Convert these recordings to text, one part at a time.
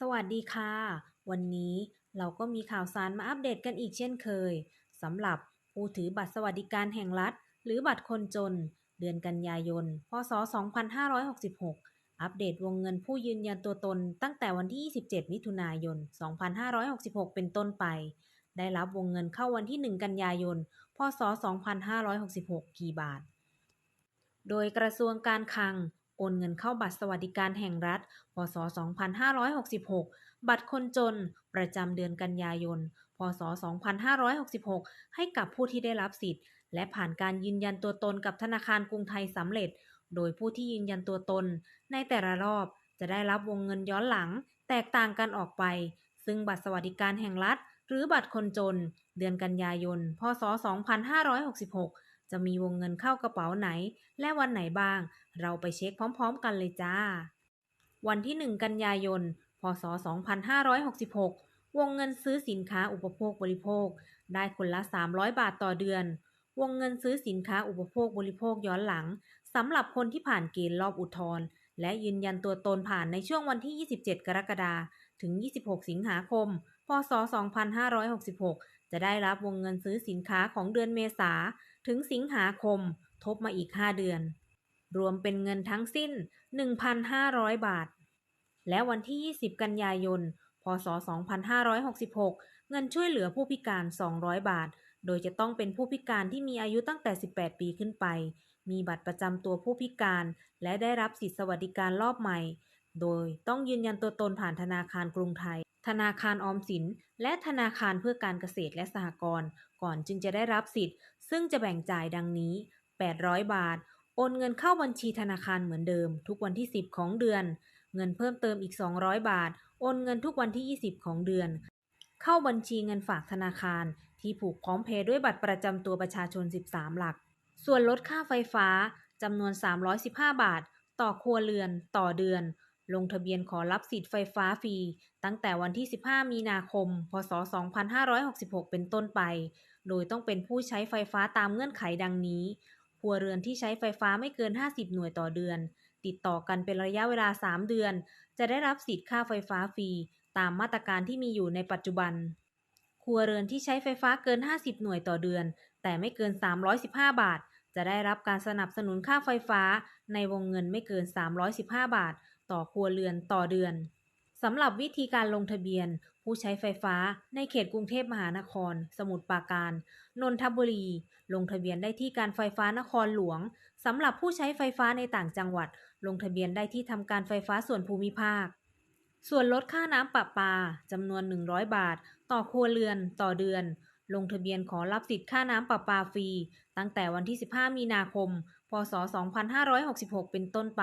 สวัสดีค่ะ วันนี้เราก็มีข่าวสารมาอัปเดตกันอีกเช่นเคยสำหรับผู้ถือบัตรสวัสดิการแห่งรัฐ หรือบัตรคนจน เดือนกันยายน พศ 2566 อัปเดตวงเงินผู้ยืนยันตัวตนตั้งแต่วันที่ 27 มิถุนายน 2566 เป็นต้นไป ได้รับวงเงินเข้าวันที่ 1 กันยายน พศ 2566 กี่บาท โดยกระทรวงการคลัง นเงินเข้าบัตรสวัสดิการแห่งรัฐ พศ 2566 บัตรคนจน ประจำเดือนกันยายน พศ 2566 ให้กับผู้ที่ได้รับสิทธิ์ และผ่านการยืนยันตัวตนกับธนาคารกรุงไทยสำเร็จ โดยผู้ที่ยืนยันตัวตน ในแต่ละรอบจะได้รับวงเงินย้อนหลัง แตกต่างกันออกไป ซึ่งบัตรสวัสดิการแห่งรัฐ หรือบัตรคนจน เดือนกันยายน พศ 2566 จะมีวงเงินเข้ากระเป๋าไหน และวันไหนบ้าง เราไปเช็คพร้อม ๆ กันเลยจ้า วันที่ 1 กันยายน พศ 2566 วงเงินซื้อสินค้าอุปโภคบริโภค ได้คนละ 300 บาทต่อเดือน วงเงินซื้อสินค้าอุปโภคบริโภคย้อนหลังสำหรับคนที่ผ่านเกณฑ์รอบอุทธรณ์และยืนยันตัวตนผ่านในช่วงวันที่ 27 กรกฎาคม ถึง 26 สิงหาคม พศ 2566 จะได้รับวงเงินซื้อสินค้าของเดือนเมษาถึงสิงหาคม ทบมาอีก 5 เดือน รวมเป็นเงินทั้งสิ้น 1,500 บาท และวันที่ 20 กันยายน พศ 2566 เงินช่วยเหลือผู้พิการ 200 บาท โดยจะต้องเป็นผู้พิการที่มีอายุตั้งแต่ 18 ปีขึ้นไป มีบัตรประจำตัวผู้พิการ และได้รับสิทธิสวัสดิการรอบใหม่ โดยต้องยืนยันตัวตนผ่านธนาคารกรุงไทย ธนาคารออมสิน และธนาคารเพื่อการเกษตรและสหกรณ์ก่อนจึงจะได้รับสิทธิ์ ซึ่งจะแบ่งจ่ายดังนี้ 800 บาท โอนเงินเข้าบัญชีธนาคารเหมือนเดิม ทุกวันที่ 10 ของเดือน เงินเพิ่มเติมอีก 200 บาท โอนเงินทุกวันที่ 20 ของเดือน เข้าบัญชีเงินฝากธนาคาร ที่ผูกพร้อมเพย์ด้วยบัตรประจำตัวประชาชน 13 หลัก ส่วนลดค่าไฟฟ้าจำนวน 315 บาท ต่อครัวเรือน ต่อเดือน ลงทะเบียนขอรับสิทธิ์ไฟฟ้าฟรี ตั้งแต่วันที่ 15 มีนาคม พศ 2566 เป็นต้นไป โดยต้องเป็นผู้ใช้ไฟฟ้าตามเงื่อนไขดังนี้ครัวเรือนที่ใช้ไฟฟ้าไม่เกิน 50 หน่วยต่อเดือน ติดต่อกันเป็นระยะเวลา 3 เดือน จะได้รับสิทธิ์ค่าไฟฟ้าฟรี ตามมาตรการที่มีอยู่ในปัจจุบัน ครัวเรือนที่ใช้ไฟฟ้าเกิน 50 หน่วยต่อเดือน แต่ไม่เกิน 315 บาท จะได้รับการสนับสนุนค่าไฟฟ้าในวงเงินไม่เกิน 315 บาท ต่อครัวเรือนต่อเดือนสำหรับวิธีการลงทะเบียน ผู้ใช้ไฟฟ้าในเขตกรุงเทพมหานคร สมุทรปราการ นนทบุรี ลงทะเบียนได้ที่การไฟฟ้านครหลวงสำหรับผู้ใช้ไฟฟ้าในต่างจังหวัด ลงทะเบียนได้ที่ทำการไฟฟ้าส่วนภูมิภาค ส่วนลดค่าน้ำประปาจำนวน 100 บาท ต่อครัวเรือนต่อเดือน ลงทะเบียนขอรับสิทธิ์ค่าน้ำประปาฟรี ตั้งแต่วันที่ 15 มีนาคม พศ 2566 เป็นต้นไป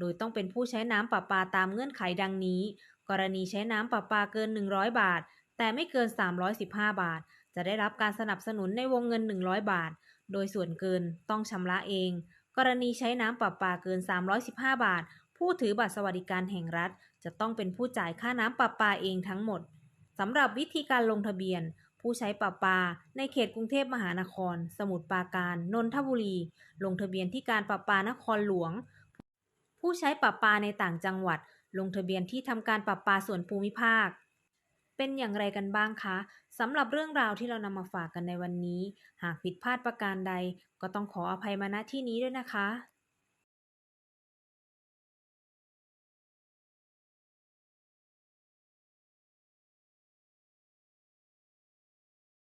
โดยต้องเป็นผู้ใช้น้ำประปาตามเงื่อนไขดังนี้ กรณีใช้น้ำประปาเกิน 100 บาท แต่ไม่เกิน 315 บาท จะได้รับการสนับสนุนในวงเงิน 100 บาท โดยส่วนเกินต้องชำระเอง กรณีใช้น้ำประปาเกิน 315 บาท ผู้ถือบัตรสวัสดิการแห่งรัฐ จะต้องเป็นผู้จ่ายค่าน้ำประปาเองทั้งหมดสำหรับวิธีการลงทะเบียน ผู้ใช้ประปา ในเขตกรุงเทพมหานคร สมุทรปราการ นนทบุรี ลงทะเบียนที่การประปานครหลวง ผู้ใช้ประปาในต่างจังหวัด ลงทะเบียนที่ทำการประปาส่วนภูมิภาค เป็นอย่างไรกันบ้างคะสำหรับเรื่องราวที่เรานำมาฝากกันในวันนี้ หากผิดพลาดประการใด ก็ต้องขออภัยมาณที่นี้ด้วยนะคะ